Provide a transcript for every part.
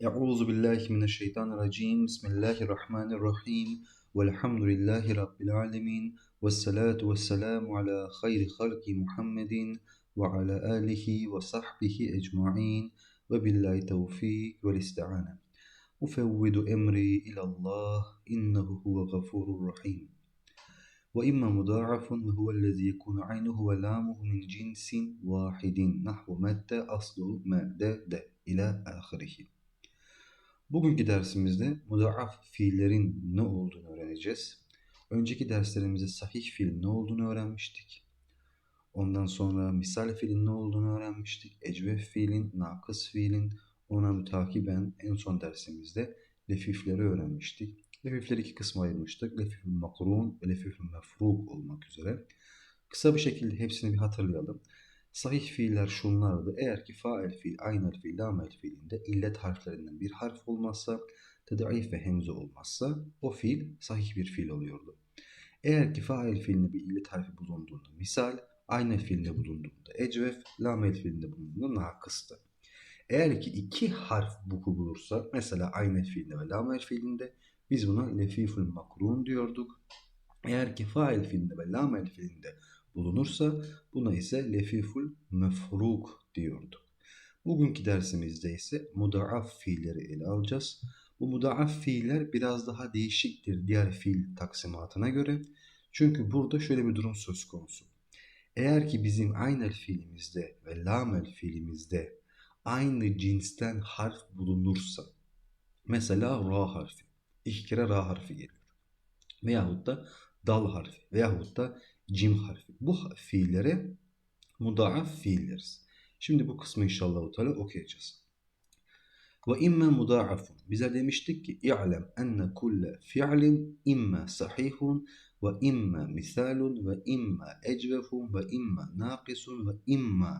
أعوذ بالله من الشيطان الرجيم. بسم الله الرحمن الرحيم. والحمد لله رب العالمين. والصلاة والسلام على خير خلق محمد وعلى آله وصحبه أجمعين. وبالله توفيق والاستعانة. أفوض أمري إلى الله. إنه هو غفور رحيم. وإما مضاعف وهو الذي يكون عينه ولامه من جنس واحد نحو متى أصله مادة إلى آخره. Bugünkü dersimizde mudaaf fiillerin ne olduğunu öğreneceğiz. Önceki derslerimizde sahih fiil ne olduğunu öğrenmiştik. Ondan sonra misal fiilin ne olduğunu öğrenmiştik. Ecvef fiilin, nakıs fiilin, ona mütakiben en son dersimizde lefifleri öğrenmiştik. Lefifleri iki kısma ayırmıştık. Lefifül makrun ve lefifül mefruk olmak üzere. Kısa bir şekilde hepsini bir hatırlayalım. Sahih fiiller şunlardı. Eğer ki fail fiil, aynel fiil, lamel fiilinde illet harflerinden bir harf olmazsa, ted'if ve hemze olmazsa o fiil sahih bir fiil oluyordu. Eğer ki fail fiilinde bir illet harfi bulunduğunda misal, aynel fiilinde bulunduğunda ecvef, lamel fiilinde bulunduğunda nakıstı. Eğer ki iki harf buku bulursa, mesela aynel fiilinde ve lamel fiilinde biz buna lefifül makrun diyorduk. Eğer ki fail fiilinde ve lamel fiilinde bulunursa buna ise lefiful mefruk diyorduk. Bugünkü dersimizde ise mudaaf fiilleri ele alacağız. Bu mudaaf fiiller biraz daha değişiktir diğer fiil taksimatına göre. Çünkü burada şöyle bir durum söz konusu. Eğer ki bizim aynel fiilimizde ve lamel fiilimizde aynı cinsten harf bulunursa, mesela ra harfi, iki ra harfi geliyor. Veyahut da dal harfi veyahut da cim harfi. Bu fiillere mudaaf fiil deriz. Şimdi bu kısmı inşallah Teala okuyacağız. Ve imme mudaafun. Bize demiştik ki i'lem enne kulle fi'lin imme sahihun ve imme misalun ve imme ecvefun ve imme naqisun ve imme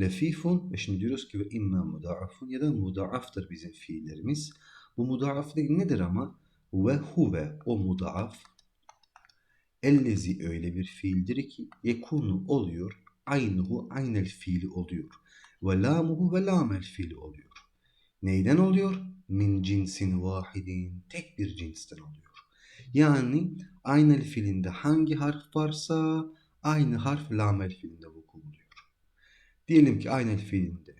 lefifun ve şimdi diyoruz ki ve imme mudaafun ya da mudaaftır bizim fiillerimiz. Bu mudaaf nedir ama? Ve huve o mudaaf Ellezi öyle bir fiildir ki yekunu oluyor. Aynuhu aynel fiili oluyor. Ve lamuhu ve lamel fiili oluyor. Neyden oluyor? Min cinsin vahidin. Tek bir cinsten oluyor. Yani aynel fiilinde hangi harf varsa aynı harf lamel fiilinde vuku buluyor. Diyelim ki aynel fiilinde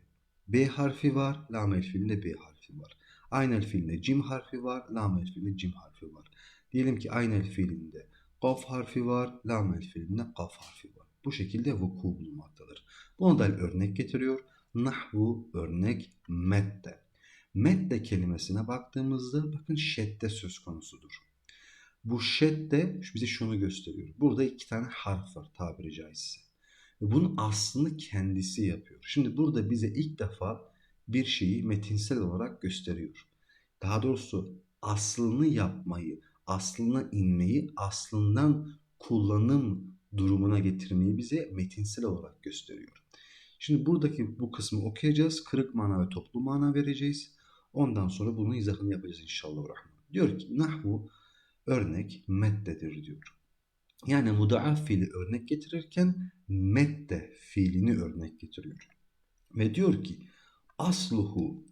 B harfi var, lamel fiilinde B harfi var. Aynel fiilinde cim harfi var, lamel fiilinde cim harfi var. Diyelim ki aynel fiilinde Kaf harfi var, lam fiilinde kaf harfi var. Bu şekilde vuku bulunmaktadır. Buna da örnek getiriyor. Nahvu örnek medde. Medde kelimesine baktığımızda bakın şedde söz konusudur. Bu şedde bize şunu gösteriyor. Burada iki tane harf var tabiri caizse. Bunun aslını kendisi yapıyor. Şimdi burada bize ilk defa bir şeyi metinsel olarak gösteriyor. Daha doğrusu aslını yapmayı, aslına inmeyi, aslından kullanım durumuna getirmeyi bize metinsel olarak gösteriyor. Şimdi buradaki bu kısmı okuyacağız. Kırık mana ve toplu mana vereceğiz. Ondan sonra bunun izahını yapacağız inşallah. Rahman. Diyor ki nahvu örnek meddedir diyor. Yani mudaaf fiili örnek getirirken medde fiilini örnek getiriyor. Ve diyor ki asluhu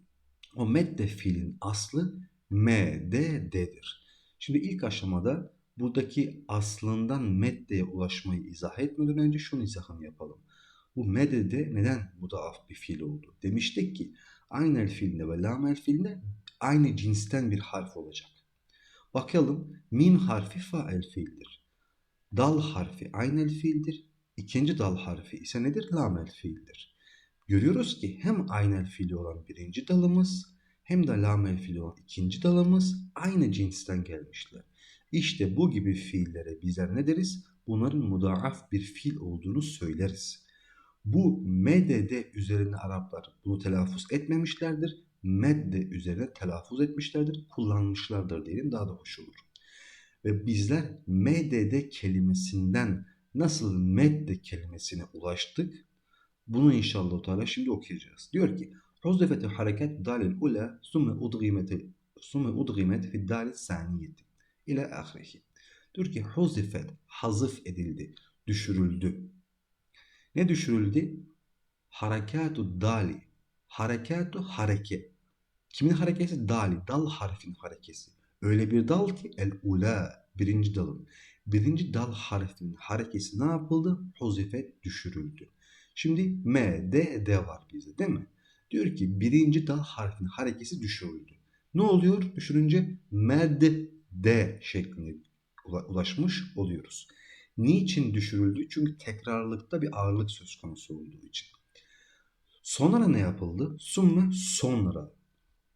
o medde fiilin aslı meddedir. Şimdi ilk aşamada buradaki aslından meddeye ulaşmayı izah etmeden önce şunu izahını yapalım. Bu medede neden mudaaf bir fiil oldu? Demiştik ki aynel fiilinde ve lamel fiilinde aynı cinsten bir harf olacak. Bakalım mim harfi fael fiildir. Dal harfi aynel fiildir. İkinci dal harfi ise nedir? Lamel fiildir. Görüyoruz ki hem aynel fiili olan birinci dalımız hem de lamel fiili olan ikinci dalımız aynı cinsten gelmişler. İşte bu gibi fiillere bizler ne deriz? Bunların mudaaf bir fiil olduğunu söyleriz. Bu medede üzerine Araplar bunu telaffuz etmemişlerdir. Medde üzerine telaffuz etmişlerdir, kullanmışlardır diyelim daha da hoş olur. Ve bizler medede kelimesinden nasıl medde kelimesine ulaştık? Bunu inşallah Teala şimdi okuyacağız. Diyor ki حذفت حركات الدال الأولى ثم أدغمت ثم أدغمت في الدال الثانية إلى آخره. Diyor ki huzifet, hazıf edildi, düşürüldü. Ne düşürüldü? Harekatu dali. Harekatu hareke. Kimin harekesi? Dali. Dal harfinin harekesi. Öyle bir dal ki el ula birinci dalın. Birinci dal harfinin harekesi ne yapıldı? Huzifet düşürüldü. Şimdi M, D, D var bizde değil mi? Diyor ki birinci dal harfinin harekesi düşürüldü. Ne oluyor? Düşürünce med D şeklinde ulaşmış oluyoruz. Niçin düşürüldü? Çünkü tekrarlıkta bir ağırlık söz konusu olduğu için. Sonra ne yapıldı? Sonra sonra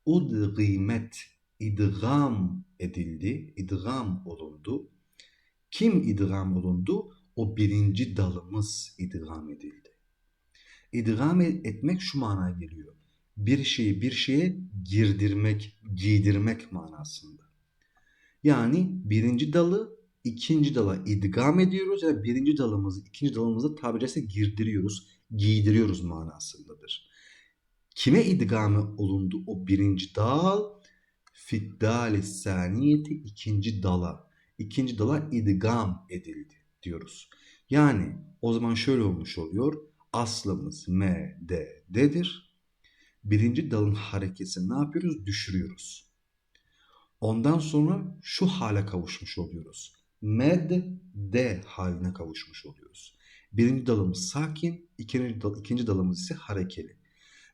udgimet idgam edildi, idgam olundu. Kim idgam olundu? O birinci dalımız idgam edildi. İdgam etmek şu manaya geliyor. Bir şeyi bir şeye girdirmek, giydirmek manasında. Yani birinci dalı ikinci dala idgam ediyoruz. Yani birinci dalımızı ikinci dalımıza tabiri caizse girdiriyoruz, giydiriyoruz manasındadır. Kime idgamı olundu o birinci dal? Fiddali saniyeti ikinci dala. ikinci dala idgam edildi diyoruz. Yani o zaman şöyle olmuş oluyor. Aslımız M, D, D'dir. Birinci dalın harekesini ne yapıyoruz? Düşürüyoruz. Ondan sonra şu hale kavuşmuş oluyoruz. Med, D haline kavuşmuş oluyoruz. Birinci dalımız sakin, ikinci, dal, ikinci dalımız ise harekeli.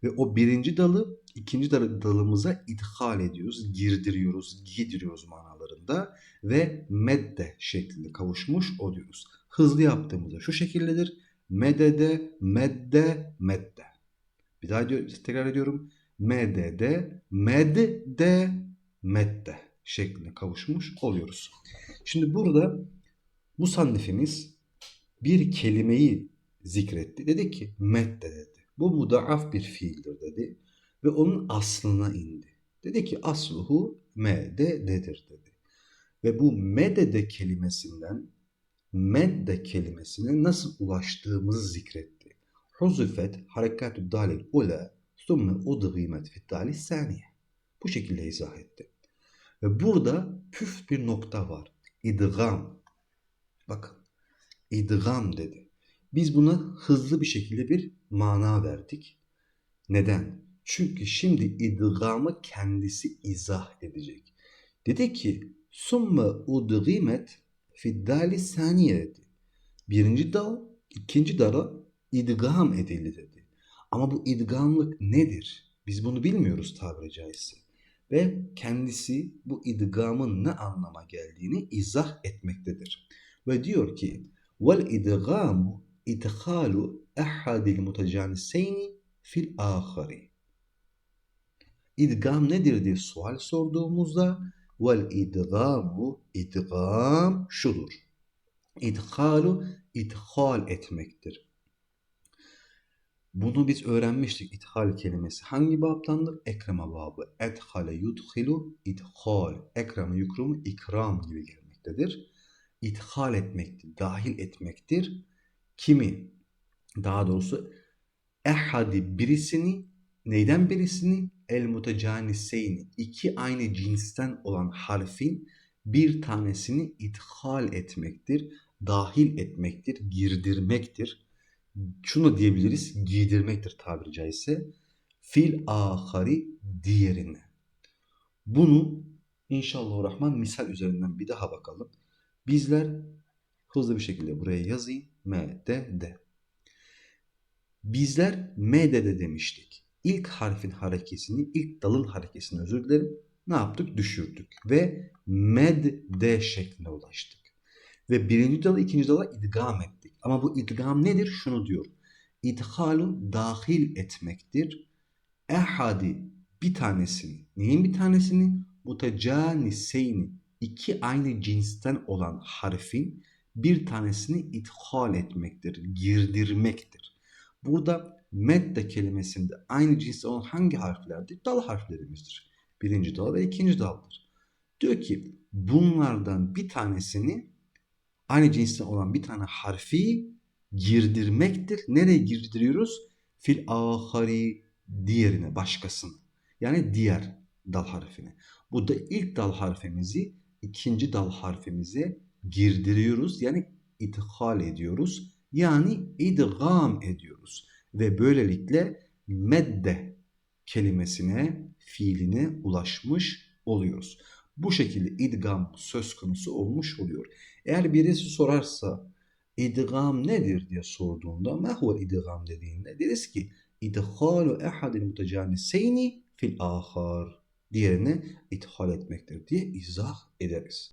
Ve o birinci dalı ikinci dalımıza ithal ediyoruz, girdiriyoruz, giydiriyoruz manalarında ve medde şeklinde kavuşmuş oluyoruz. Hızlı yaptığımızda şu şekildedir. Medede, medde, medde. Bir daha diyor, tekrar ediyorum. Medede, medde, medde şeklinde kavuşmuş oluyoruz. Şimdi burada bu sannifimiz bir kelimeyi zikretti. Dedi ki medde dedi. Bu mudaaf bir fiildir dedi. Ve onun aslına indi. Dedi ki asluhu medededir dedi. Ve bu medede kelimesinden medde kelimesine nasıl ulaştığımızı zikretti. Huzufet harekatü dalil ula thumme udgimet fit dali saniye. Bu şekilde izah etti. Ve burada püf bir nokta var. İdgam. Bakın. İdgam dedi. Biz buna hızlı bir şekilde bir mana verdik. Neden? Çünkü şimdi idgamı kendisi izah edecek. Dedi ki summe udgimet fiddali saniye dedi. Birinci dal ikinci dala idgam edildi dedi. Ama bu idgamlık nedir? Biz bunu bilmiyoruz tabiri caizse. Ve kendisi bu idgamın ne anlama geldiğini izah etmektedir. Ve diyor ki vel idgamu idhalu ehadil mutacaniseyni fil ahari. İdgam nedir diye sual sorduğumuzda vel idgamu idgam şudur. İdhalu idhal etmektir. Bunu biz öğrenmiştik ithal kelimesi. Hangi babtandır? Ekrema babı. Edhale yudhilu idhal. Ekrema yukrumu ikram gibi gelmektedir. İthal etmektir, dahil etmektir. Kimi? Daha doğrusu ehadi birisini, neyden birisini? El mutacaniseyni. iki aynı cinsten olan harfin bir tanesini ithal etmektir, dahil etmektir, girdirmektir şunu diyebiliriz giydirmektir tabiri caizse. Fil ahari diğerine. Bunu inşallah rahman misal üzerinden bir daha bakalım. Bizler hızlı bir şekilde buraya yazayım. M, D, D. Bizler M, D, D demiştik. İlk harfin harekesini, ilk dalın harekesini özür dilerim. Ne yaptık? Düşürdük. Ve med D şeklinde ulaştık. Ve birinci dalı ikinci dala idgam ettik. Ama bu idgam nedir? Şunu diyor. İdhalun dahil etmektir. Ehadi bir tanesini. Neyin bir tanesini? Mutacaniseyni. iki aynı cinsten olan harfin bir tanesini ithal etmektir, girdirmektir. Burada medde kelimesinde aynı cinste olan hangi harflerdir? Dal harflerimizdir. Birinci dal ve ikinci daldır. Diyor ki bunlardan bir tanesini aynı cinsten olan bir tane harfi girdirmektir. Nereye girdiriyoruz? Fil ahari diğerine, başkasını. Yani diğer dal harfine. Bu da ilk dal harfimizi ikinci dal harfimize girdiriyoruz. Yani ithal ediyoruz. Yani idgam ediyoruz. Ve böylelikle medde kelimesine fiiline ulaşmış oluyoruz. Bu şekilde idgam söz konusu olmuş oluyor. Eğer birisi sorarsa idgam nedir diye sorduğunda mehvel idgam dediğinde deriz ki idhalu ehadil mutacaniseyni fil ahar diğerine ithal etmektir diye izah ederiz.